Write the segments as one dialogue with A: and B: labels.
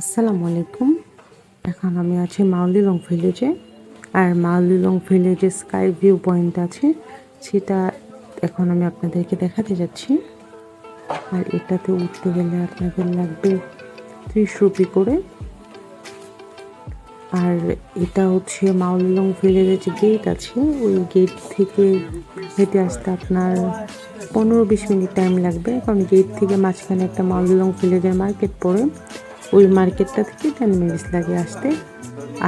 A: আসসালামু আলাইকুম। এখন আমি আছি মাউলিলং ভিলেজে। আর মাউলিলং ভিলেজে স্কাই ভিউ পয়েন্ট আছে। সেটা এখন আমি আপনাদেরকে দেখাতে যাচ্ছি। আর এটাতে উঠতে গেলে আপনাদের লাগবে ত্রিশ রুপি করে। আর এটা হচ্ছে মাউলিলং ভিলেজের যে গেট আছে, ওই গেট থেকে হেঁটে আসতে আপনার পনেরো বিশ মিনিট টাইম লাগবে। কারণ গেট থেকে মাঝখানে একটা মাউলিলং ভিলেজের মার্কেট পড়ে। ওই মার্কেটটা থেকে টেন মিনিটস লাগে আসতে।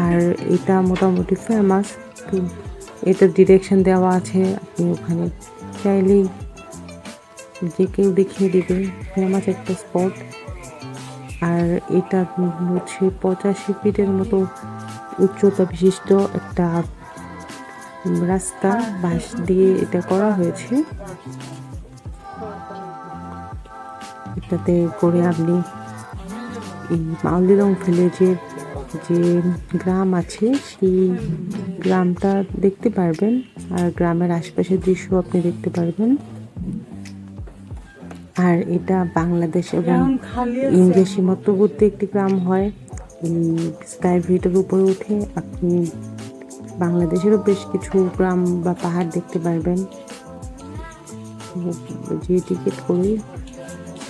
A: আর এটা মোটামুটি ফেমাস তো এটা ডিরেকশন দেওয়া আছে। আপনি ওখানে চাইলেই যে কেউ দেখিয়ে দিবে। ফেমাস একটা স্পট আর এটা হচ্ছে পঁচাশি ফিটের মতো উচ্চতা বিশিষ্ট একটা রাস্তা। বাঁশ দিয়ে এটা করা হয়েছে। এটাতে করে আপনি এই মাউলিরং ভিলেজের যে গ্রাম আছে সেই গ্রামটা দেখতে পারবেন। আর গ্রামের আশপাশের দৃশ্য আপনি দেখতে পারবেন। আর এটা বাংলাদেশ এবং ইন্ডিয়া সীমান্তবর্তী একটি গ্রাম হয়। স্কাই ভিউটার উপরে উঠে আপনি বাংলাদেশেরও বেশ কিছু গ্রাম বা পাহাড় দেখতে পারবেন। যে টিকিট করে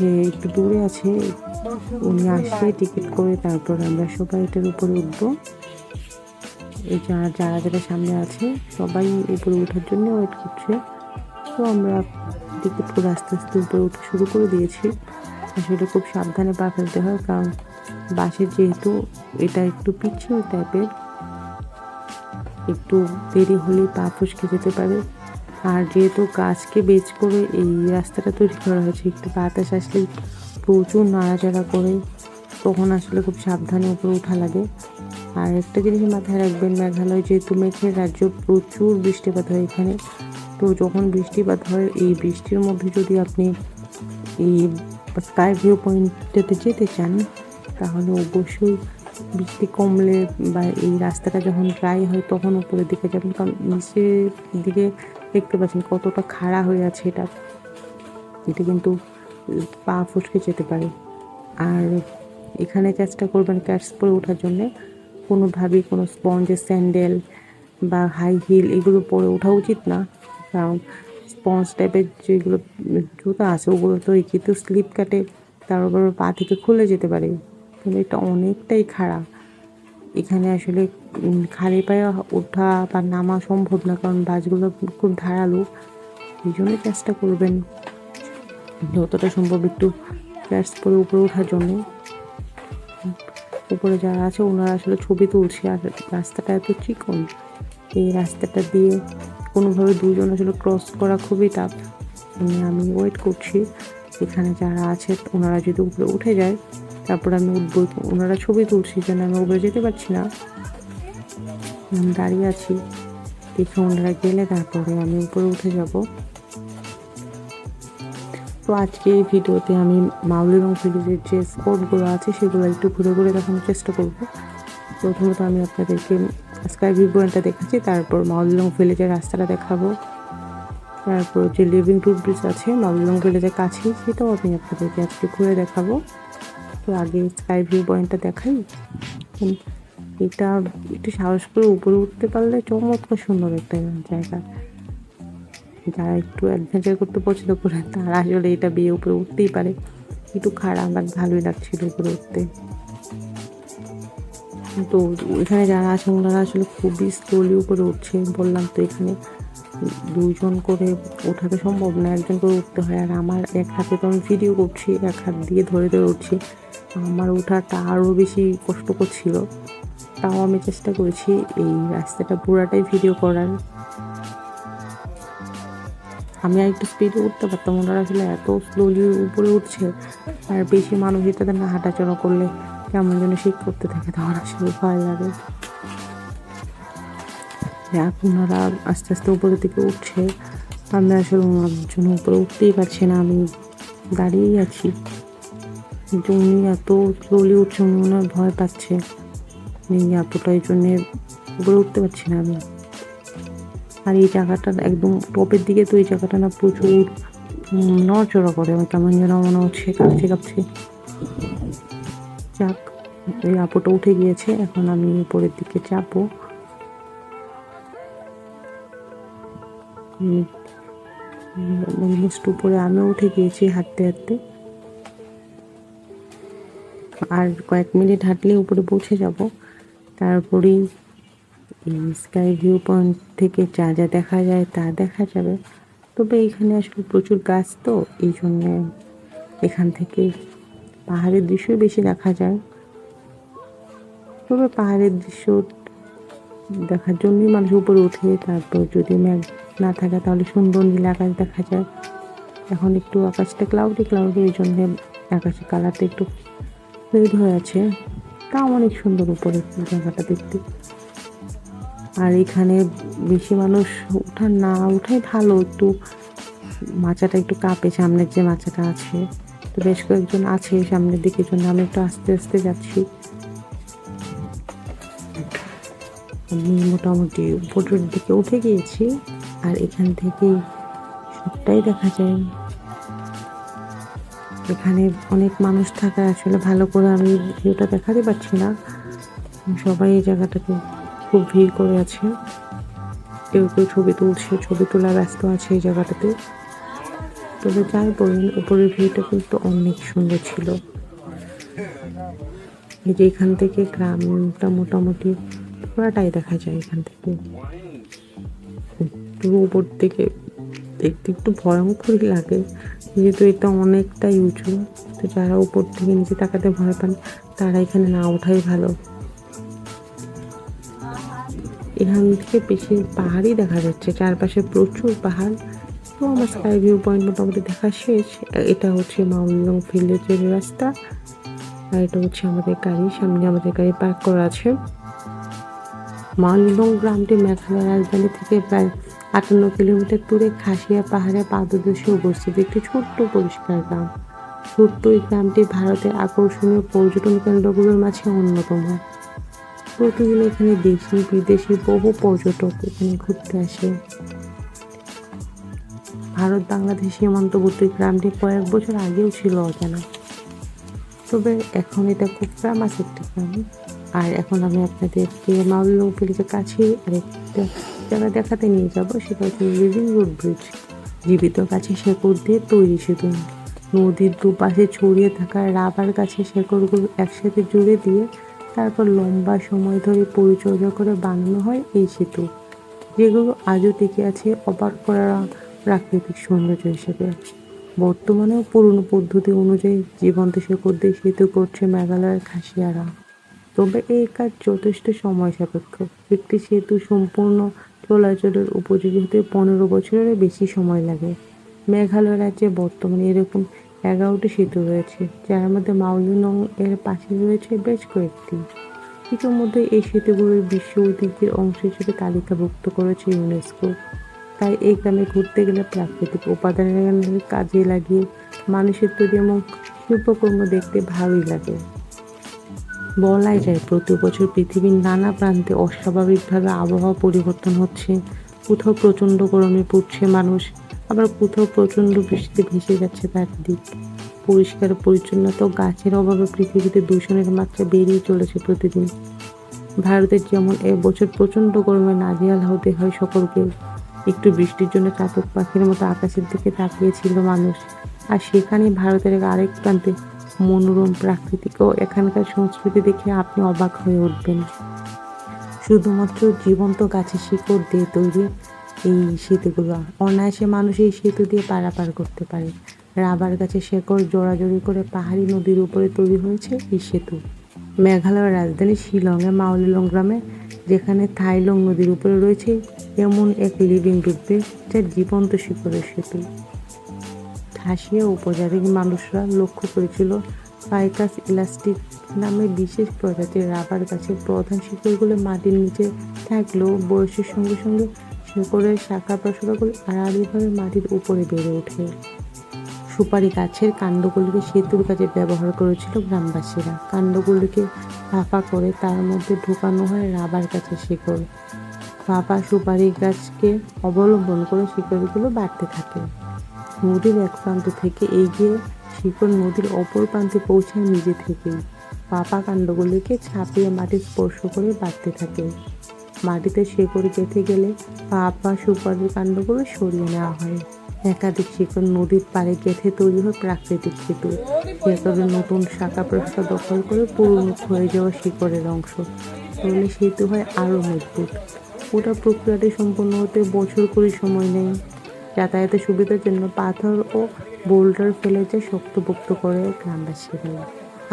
A: সে একটু দূরে আছে, উনি আসলে টিকিট করে তারপর আমরা সবাই এটার উপরে উঠবো। এই যারা যারা যারা সামনে আছে, সবাই উপরে ওঠার জন্য ওয়েট করছে। তো আমরা টিকিট করে আস্তে আস্তে উপরে উঠে শুরু করে দিয়েছি। আসলে খুব সাবধানে পা ফেলতে হয়, কারণ বাসের যেহেতু এটা একটু পিছিয়ে টাইপের একটু দেরি হলেই পা ফসকে যেতে পারে। আর যেহেতু গাছকে বেচ করে এই রাস্তাটা তৈরি করা হয়েছে, একটু বাতাস আসলেই প্রচুর নাড়াচাড়া করে তখন আসলে খুব সাবধানে উপরে ওঠা লাগে। আর একটা জিনিস মাথায় রাখবেন, মেঘালয় যেহেতু মেঘের রাজ্য, প্রচুর বৃষ্টিপাত হয় এখানে। তো যখন বৃষ্টিপাত হয়, এই বৃষ্টির মধ্যে যদি আপনি এই স্কাই ভিউ পয়েন্টটাতে যেতে চান, তাহলে অবশ্যই বৃষ্টি কমলে বা এই রাস্তাটা যখন ড্রাই হয় তখন উপরের দিকে যাবেন, কারণ নিচের দিকে দেখতে পাচ্ছেন কতটা খাড়া হয়ে আছে এটা। এটা কিন্তু পা ফসকে যেতে পারে। আর এখানে চেষ্টা করবেন ক্যাটস পরে ওঠার জন্যে। কোনোভাবেই কোনো স্পঞ্জের স্যান্ডেল বা হাই হিল এগুলো পরে ওঠা উচিত না। কারণ স্পঞ্জ টাইপের যেগুলো জুতো আছে ওগুলো তো কিন্তু স্লিপ কাটে, তার উপর পা থেকে খুলে যেতে পারে। কিন্তু এটা অনেকটাই খারাপ। এখানে আসলে খালি পায়ে ওঠা বা নামা সম্ভব না, কারণ বাসগুলো খুব ধারালো। এই জন্য চেষ্টা করবেন। যতটা সম্ভব একটু ক্যাটস পরে উপরে ওঠার জন্য। উপরে যারা আছে, ওনারা আসলে ছবি তুলছে। আর রাস্তাটা এত চিকন, এই রাস্তাটা দিয়ে কোনোভাবে দুজন আসলে ক্রস করা খুবই টাফ আমি ওয়েট করছি। এখানে যারা আছে, ওনারা যদি উপরে উঠে যায় তারপর আমি উঠবো। ওনারা ছবি তুলছি যেন আমি উপরে যেতে পারছি না। আমি দাঁড়িয়ে আছি। দেখে ওনারা গেলে তারপরে আমি উপরে উঠে যাব। তো আজকে এই ভিডিওতে আমি মাউলিরং ভিলেজের যে স্পটগুলো আছে, সেগুলো একটু ঘুরে ঘুরে দেখানোর চেষ্টা করব। প্রথমত আমি আপনাদেরকে স্কাই ভিউ পয়েন্টটা দেখাচ্ছি, তারপর মাউলিরং ভিলেজের রাস্তাটা দেখাবো। তারপর যে লিভিং টুথ ব্রিজ আছে মাউলিরং ভিলেজের কাছেই, সেটাও আমি আপনাদেরকে আজকে ঘুরে দেখাবো। তো আগে স্কাই ভিউ পয়েন্টটা দেখাই। এটা একটু সাহস করে উপরে উঠতে পারলে চমৎকার সুন্দর একটা জায়গা। যারা একটু অ্যাডভেঞ্চার করতে পছন্দ করে, তারা আসলে এটা বিয়ে উপরে উঠতেই পারে। একটু খারাপ বাট ভালোই লাগছিল উপরে উঠতে। তো এখানে যারা আছে ওনারা আসলে খুবই স্লোলি উপরে উঠছে। বললাম তো এখানে দুজন করে ওঠাতে সম্ভব না, একজন করে উঠতে হয়। আর আমার এক হাতে তো আমি ভিডিও করছি, এক হাত দিয়ে ধরে ধরে উঠছি। আমার ওঠাটা আরও বেশি কষ্টকর ছিল। তাও আমি চেষ্টা করেছি এই রাস্তাটা পুরাটাই ভিডিও করার। আমি আর একটু স্পিডে উঠতে পারতাম, ওনারা আসলে এত স্লোলি উপরে উঠছে। আর বেশি মানুষ এটাতে না হাঁটাচলা করলে কেমন যেন শীত করতে থাকে তখন আসলে ভয় লাগে। ওনারা আস্তে আস্তে উপরের দিকে উঠছে। আমি আসলে ওনার জন্য উপরে উঠতেই পারছি না, আমি দাঁড়িয়েই আছি। কিন্তু উনি এত স্লোলি উঠছে মনে হয় ভয় পাচ্ছে। এই এতটাই জন্যে উপরে উঠতে পারছি না আমি। আর এই জায়গাটা একদম টপের দিকে তো এই জায়গাটা না প্রচুর নড়চড়া করে। আমার কেমন যেন মনে হচ্ছে, কাঁপছে কাঁপছে। যাক ওই আপুটা উঠে গিয়েছে, এখন আমি উপরের দিকে চাপবো অলমোস্ট উপরে আমিও উঠে গিয়েছি হাঁটতে হাঁটতে। আর কয়েক মিনিট হাঁটলে উপরে পৌঁছে যাব। তারপরেই স্কাই ভিউ পয়েন্ট থেকে যা যা দেখা যায় তা দেখা যাবে। তবে এখানে আসলে প্রচুর গাছ তো, এই জন্যে এখান থেকে পাহাড়ের দৃশ্যই বেশি দেখা যায়। তবে পাহাড়ের দৃশ্য দেখার জন্যই মানুষ উপরে ওঠে, তারপর যদি মেঘ না থাকে তাহলে সুন্দর নীল আকাশ দেখা যায়। এখন একটু আকাশটা ক্লাউডি ক্লাউডি এই জন্য আকাশের কালারটা একটু রেড হয়ে আছে। তাও অনেক সুন্দর উপরে জায়গাটা দেখতে। আর এখানে বেশি মানুষ ওঠা না ওঠাই ভালো, একটু মাচাটা একটু কাঁপে সামনের যে মাচাটা আছে। তো বেশ কয়েকজন আছে সামনের দিকে জন্য আমি একটু আস্তে আস্তে যাচ্ছি। আমি মোটামুটি উপরের দিকে উঠে গিয়েছি, আর এখান থেকে সবটাই দেখা যায়। এখানে অনেক মানুষ থাকায় আসলে ভালো করে আমি ভিউটা দেখাতে পারছি না। সবাই এই জায়গাটাতে খুব ভিড় করে আছে। কেউ কেউ ছবি তুলছে, ছবি তোলা ব্যস্ত আছে এই জায়গাটাতে। তবে যাই বলুন, উপরের ভিউটা কিন্তু অনেক সুন্দর ছিল। এই যে এখান থেকে গ্রামটা মোটামুটি পুরাটাই দেখা যায় এখান থেকে। উপর থেকে দেখতে একটু ভয়ঙ্করই লাগে। যেহেতু এটা অনেকটাই উঁচু, তো যারা উপর থেকে নিচে তাকাতে ভয় পান, তারা এখানে না ওঠাই ভালো। এখান থেকে বেশি পাহাড়ই দেখা যাচ্ছে, চারপাশে প্রচুর পাহাড়। তো আমার স্কাই ভিউ পয়েন্ট মোটামুটি দেখা শেষ। এটা হচ্ছে মাউলং ভিলেজের রাস্তা। আর এটা হচ্ছে আমাদের গাড়ি, সামনে আমাদের গাড়ি পার্ক করা আছে। মাউলিং গ্রামটি মেঘালয় রাজধানী থেকে প্রায় আটান্ন কিলোমিটার দূরে খাসিয়া পাহাড়ে পাদদেশে অবস্থিত একটি ছোট্ট পরিষ্কার গ্রাম। ছোট্ট এই গ্রামটি ভারতের আকর্ষণীয় পর্যটন কেন্দ্রগুলোর মাঝে অন্যতম। প্রতিদিন এখানে দেশি, বিদেশি বহু পর্যটক এখানে ঘুরতে আসে। ভারত বাংলাদেশ সীমান্তবর্তী গ্রামটি কয়েক বছর আগেও ছিল অজানা। তবে এখন এটা খুব ফেমাস একটি গ্রাম। আর এখন আমি আপনাদেরকে মাউলিং ভিলেজের কাছে আরেকটা জায়গা দেখাতে নিয়ে যাব, সেটা হচ্ছে লিভিং রোড ব্রিজ। জীবিত গাছে শেকড় দিয়ে তৈরি সেতু। নদীর দুপাশে ছড়িয়ে থাকা রাবার গাছের শেকড়গুলো একসাথে জুড়ে দিয়ে তারপর লম্বা সময় ধরে পরিচর্যা করে বানানো হয় এই সেতু। যেগুলো আজও টিকে আছে অবাক করা প্রাকৃতিক সৌন্দর্য হিসেবে। বর্তমানেও পুরনো পদ্ধতি অনুযায়ী জীবন্ত শেকড় দিয়ে সেতু করছে মেঘালয়ের খাসিয়ারা। তবে এই কাজ যথেষ্ট সময় সাপেক্ষ একটি সেতু সম্পূর্ণ চলাচলের উপযোগী হতে পনেরো বছরেরও বেশি সময় লাগে। মেঘালয় রাজ্যে বর্তমানে এরকম এগারোটি সেতু রয়েছে, যার মধ্যে মাউলিনং এর পাশে রয়েছে বেশ কয়েকটি। ইতিমধ্যে এই সেতুগুলোর বিশ্ব ঐতিহ্যের অংশ হিসেবে তালিকাভুক্ত করেছে ইউনেস্কো। তাই এই গ্রামে ঘুরতে গেলে প্রাকৃতিক উপাদানের কাজে লাগিয়ে মানুষের তৈরি এবং শিল্পকর্ম দেখতে ভালোই লাগে। বলাই যায়, প্রতি বছর পৃথিবীর নানা প্রান্তে অস্বাভাবিকভাবে আবহাওয়া পরিবর্তন হচ্ছে। কোথাও প্রচণ্ড গরমে পড়ছে মানুষ, আবার কোথাও প্রচণ্ড বৃষ্টিতে ভেসে যাচ্ছে তার দিক পরিষ্কার পরিচ্ছন্নতা গাছের অভাবে পৃথিবীতে দূষণের মাত্রা বেড়েই চলেছে প্রতিদিন। ভারতের যেমন এবছর প্রচণ্ড গরমে নাজিয়াল হতে হয় সকলকে। একটু বৃষ্টির জন্য চাতক পাখির মতো আকাশের দিকে তাকিয়েছিল মানুষ। আর সেখানে ভারতের আরেক প্রান্তে মনোরম প্রাকৃতিক ও এখানকার সংস্কৃতি দেখে আপনি অবাক হয়ে উঠবেন। শুধুমাত্র জীবন্ত গাছের শিকড় দিয়ে তৈরি এই সেতুগুলো, অনায়াসে মানুষ এই সেতু দিয়ে পারাপার করতে পারে। রাবার গাছের শেকড় জোড়াজোড়ি করে পাহাড়ি নদীর উপরে তৈরি হয়েছে এই সেতু। মেঘালয়ের রাজধানী শিলংয়ে মাউলিলং গ্রামে, যেখানে থাইলং নদীর উপরে রয়েছে এমন এক লিভিং রুট যা জীবন্ত শিকড়ের সেতু। খাসিয়া উপজাতির মানুষরা লক্ষ্য করেছিল ফাইকাস ইলাস্টিক নামে বিশেষ প্রজাতির রাবার গাছের প্রধান শিকড়গুলো মাটির নিচে থাকলেও বয়সের সঙ্গে সঙ্গে শিকড়ের শাখা প্রশাখাগুলো আড়াআড়িভাবে মাটির উপরে বেড়ে ওঠে। সুপারি গাছের কাণ্ডগুলিকে সেতুর কাজে ব্যবহার করেছিল গ্রামবাসীরা। কাণ্ডগুলিকে ফাঁপা করে তার মধ্যে ঢোকানো হয় রাবার গাছের শিকড়। ফাঁপা সুপারি গাছকে অবলম্বন করে শিকড়গুলো বাড়তে থাকে। নদীর এক প্রান্ত থেকে এগিয়ে শিকড় নদীর অপর প্রান্তে পৌঁছায় নিজে থেকেই পাপা কাণ্ডগুলিকে ছাপিয়ে মাটি স্পর্শ করে বাড়তে থাকে। মাটিতে শেকড় গেঁথে গেলে ফাঁপা সুপারির কাণ্ডগুলো সরিয়ে নেওয়া হয়। একাধিক শিকড় নদীর পাড়ে গেঁথে তৈরি হয় প্রাকৃতিক সেতু। সেতুর নতুন শাখা প্রশাখা দখল করে পুরনো হয়ে যাওয়া শিকড়ের অংশ। তাহলে সেতু হয় আরও মজবুত। পুরো প্রক্রিয়াটি সম্পূর্ণ হতে বছর করে সময় নেয়। যাতায়াতের সুবিধার জন্য পাথর ও বোল্ডার ফেলেছে যায় শক্তপোক্ত করে গ্রামবাসীরা।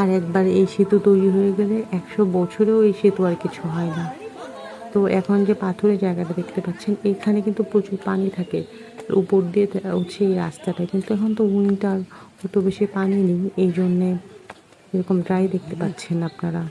A: আর একবার এই সেতু তৈরি হয়ে গেলে একশো বছরেও এই সেতু আর কিছু হয় না। তো এখন যে পাথরের জায়গাটা দেখতে পাচ্ছেন, এখানে কিন্তু প্রচুর পানি থাকে। উপর দিয়ে হচ্ছে এই রাস্তাটা। কিন্তু এখন তো উইন্টার অত বেশি পানি নেই এই জন্যে এরকম ড্রাই দেখতে পাচ্ছেন আপনারা।